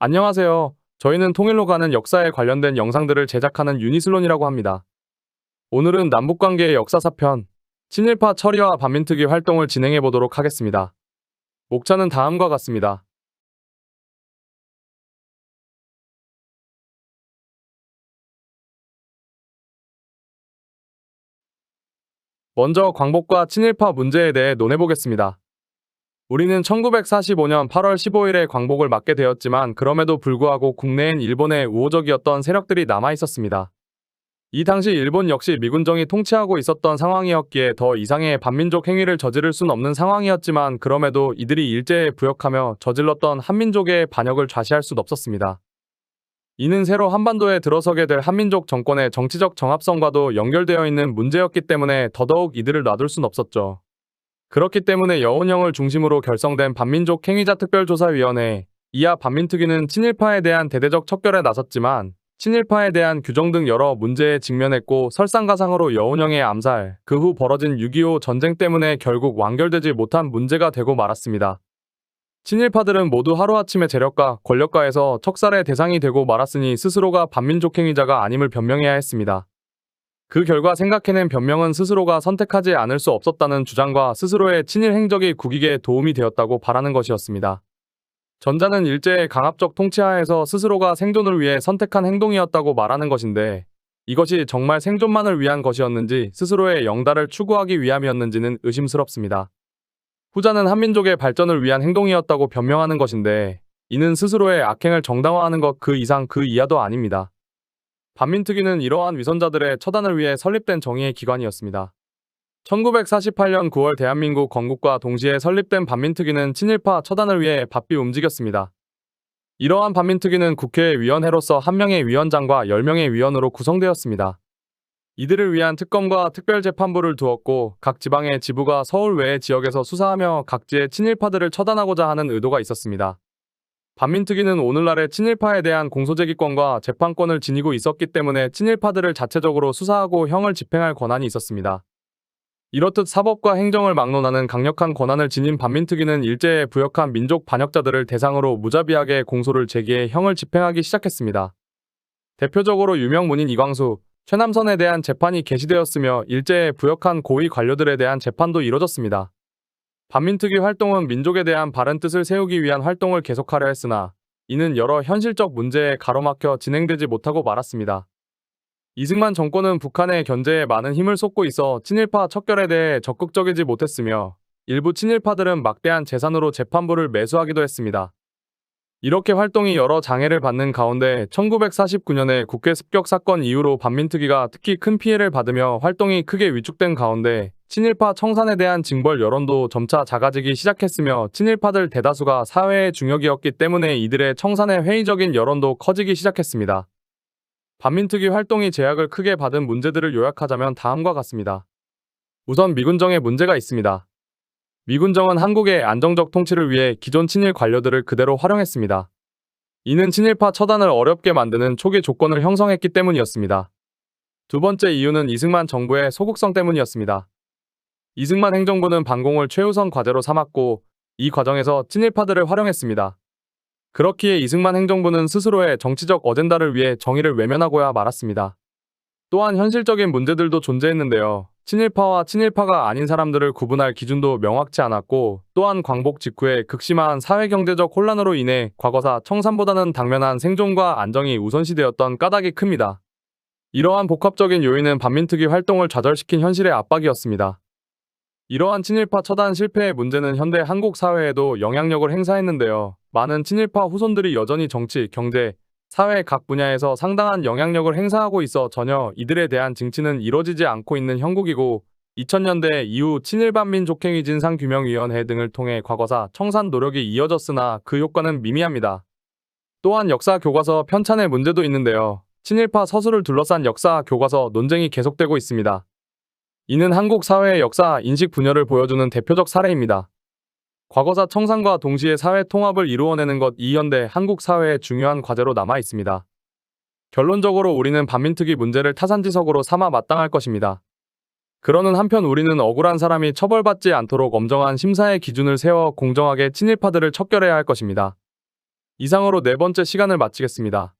안녕하세요. 저희는 통일로 가는 역사에 관련된 영상들을 제작하는 유니슬론이라고 합니다. 오늘은 남북관계의 역사사편, 친일파 처리와 반민특위 활동을 진행해 보도록 하겠습니다. 목차는 다음과 같습니다. 먼저 광복과 친일파 문제에 대해 논해보겠습니다. 우리는 1945년 8월 15일에 광복을 맞게 되었지만 그럼에도 불구하고 국내엔 일본의 우호적이었던 세력들이 남아 있었습니다. 이 당시 일본 역시 미군정이 통치하고 있었던 상황이었기에 더 이상의 반민족 행위를 저지를 순 없는 상황이었지만 그럼에도 이들이 일제에 부역하며 저질렀던 한민족의 반역을 좌시할 순 없었습니다. 이는 새로 한반도에 들어서게 될 한민족 정권의 정치적 정합성과도 연결되어 있는 문제였기 때문에 더더욱 이들을 놔둘 순 없었죠. 그렇기 때문에 여운형을 중심으로 결성된 반민족 행위자 특별조사위원회 이하 반민특위는 친일파에 대한 대대적 척결에 나섰지만 친일파에 대한 규정 등 여러 문제에 직면했고 설상가상으로 여운형의 암살, 그 후 벌어진 6.25 전쟁 때문에 결국 완결되지 못한 문제가 되고 말았습니다. 친일파들은 모두 하루아침에 재력가, 권력가에서 척살의 대상이 되고 말았으니 스스로가 반민족 행위자가 아님을 변명해야 했습니다. 그 결과 생각해낸 변명은 스스로가 선택하지 않을 수 없었다는 주장과 스스로의 친일 행적이 국익에 도움이 되었다고 바라는 것이었습니다. 전자는 일제의 강압적 통치하에서 스스로가 생존을 위해 선택한 행동이었다고 말하는 것인데 이것이 정말 생존만을 위한 것이었는지 스스로의 영달을 추구하기 위함이었는지는 의심스럽습니다. 후자는 한민족의 발전을 위한 행동이었다고 변명하는 것인데 이는 스스로의 악행을 정당화하는 것 그 이상 그 이하도 아닙니다. 반민특위는 이러한 위선자들의 처단을 위해 설립된 정의의 기관이었습니다. 1948년 9월 대한민국 건국과 동시에 설립된 반민특위는 친일파 처단을 위해 바삐 움직였습니다. 이러한 반민특위는 국회 위원회로서 한 명의 위원장과 10명의 위원으로 구성되었습니다. 이들을 위한 특검과 특별재판부를 두었고 각 지방의 지부가 서울 외의 지역에서 수사하며 각지의 친일파들을 처단하고자 하는 의도가 있었습니다. 반민특위는 오늘날의 친일파에 대한 공소제기권과 재판권을 지니고 있었기 때문에 친일파들을 자체적으로 수사하고 형을 집행할 권한이 있었습니다. 이렇듯 사법과 행정을 막론하는 강력한 권한을 지닌 반민특위는 일제에 부역한 민족 반역자들을 대상으로 무자비하게 공소를 제기해 형을 집행하기 시작했습니다. 대표적으로 유명 문인 이광수, 최남선에 대한 재판이 개시되었으며 일제에 부역한 고위 관료들에 대한 재판도 이뤄졌습니다. 반민특위 활동은 민족에 대한 바른 뜻을 세우기 위한 활동을 계속하려 했으나 이는 여러 현실적 문제에 가로막혀 진행되지 못하고 말았습니다. 이승만 정권은 북한의 견제에 많은 힘을 쏟고 있어 친일파 척결에 대해 적극적이지 못했으며 일부 친일파들은 막대한 재산으로 재판부를 매수하기도 했습니다. 이렇게 활동이 여러 장애를 받는 가운데 1949년에 국회 습격 사건 이후로 반민특위가 특히 큰 피해를 받으며 활동이 크게 위축된 가운데 친일파 청산에 대한 징벌 여론도 점차 작아지기 시작했으며 친일파들 대다수가 사회의 중역이었기 때문에 이들의 청산의 회의적인 여론도 커지기 시작했습니다. 반민특위 활동이 제약을 크게 받은 문제들을 요약하자면 다음과 같습니다. 우선 미군정에 문제가 있습니다. 미군정은 한국의 안정적 통치를 위해 기존 친일 관료들을 그대로 활용했습니다. 이는 친일파 처단을 어렵게 만드는 초기 조건을 형성했기 때문이었습니다. 두 번째 이유는 이승만 정부의 소극성 때문이었습니다. 이승만 행정부는 반공을 최우선 과제로 삼았고 이 과정에서 친일파들을 활용했습니다. 그렇기에 이승만 행정부는 스스로의 정치적 어젠다를 위해 정의를 외면하고야 말았습니다. 또한 현실적인 문제들도 존재했는데요. 친일파와 친일파가 아닌 사람들을 구분할 기준도 명확치 않았고 또한 광복 직후에 극심한 사회경제적 혼란으로 인해 과거사 청산보다는 당면한 생존과 안정이 우선시되었던 까닭이 큽니다. 이러한 복합적인 요인은 반민특위 활동을 좌절시킨 현실의 압박이었습니다. 이러한 친일파 처단 실패의 문제는 현대 한국 사회에도 영향력을 행사했는데요. 많은 친일파 후손들이 여전히 정치, 경제, 사회 각 분야에서 상당한 영향력을 행사하고 있어 전혀 이들에 대한 증치는 이뤄지지 않고 있는 형국이고 2000년대 이후 친일반민 족행위 진상 규명위원회 등을 통해 과거사 청산 노력이 이어졌으나 그 효과는 미미합니다. 또한 역사 교과서 편찬의 문제도 있는데요. 친일파 서술을 둘러싼 역사 교과서 논쟁이 계속되고 있습니다. 이는 한국 사회의 역사 인식 분열을 보여주는 대표적 사례입니다. 과거사 청산과 동시에 사회 통합을 이루어내는 것 이 현대 한국 사회의 중요한 과제로 남아 있습니다. 결론적으로 우리는 반민특위 문제를 타산지석으로 삼아 마땅할 것입니다. 그러는 한편 우리는 억울한 사람이 처벌받지 않도록 엄정한 심사의 기준을 세워 공정하게 친일파들을 척결해야 할 것입니다. 이상으로 네 번째 시간을 마치겠습니다.